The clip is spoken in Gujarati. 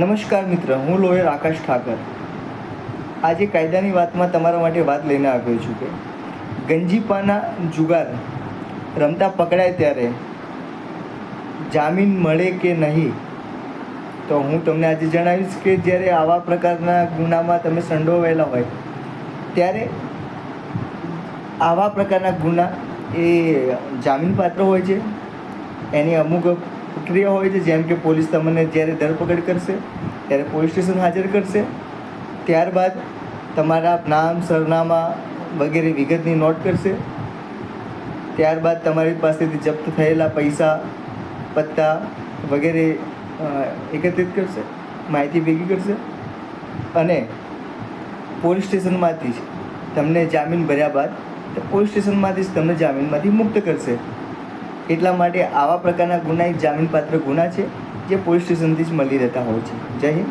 નમસ્કાર મિત્ર, હું લોયર આકાશ ઠાકર. આજે કાયદાની વાતમાં તમારા માટે વાત લઈને આવ્યો છું કે ગંજીપાના જુગાર રમતા પકડાય ત્યારે જામીન મળે કે નહીં? તો હું તમને આજે જણાવીશ કે જ્યારે આવા પ્રકારના ગુનામાં તમે સંડોવાયેલા હોય, ત્યારે આવા પ્રકારના ગુના એ જામીનપાત્ર હોય છે. એની અમુક પ્રક્રિયા હોય છે, જેમ કે પોલીસ તમને જ્યારે ધરપકડ કરશે, ત્યારે પોલીસ સ્ટેશન હાજર કરશે. ત્યારબાદ તમારા નામ, સરનામા વગેરે વિગતની નોટ કરશે. ત્યારબાદ તમારી પાસેથી જપ્ત થયેલા પૈસા, પત્તા વગેરે એકત્રિત કરશે, માહિતી ભેગી કરશે. અને પોલીસ સ્ટેશનમાંથી જ તમને જામીન ભર્યા બાદ પોલીસ સ્ટેશનમાંથી જ તમને જામીનમાંથી મુક્ત કરશે. એટલા માટે આવા પ્રકારના ગુના એક જામીનપાત્ર ગુના છે જે પોલીસ સ્ટેશનથી જ મળી રહેતા હોય છે. જય હિન્દ.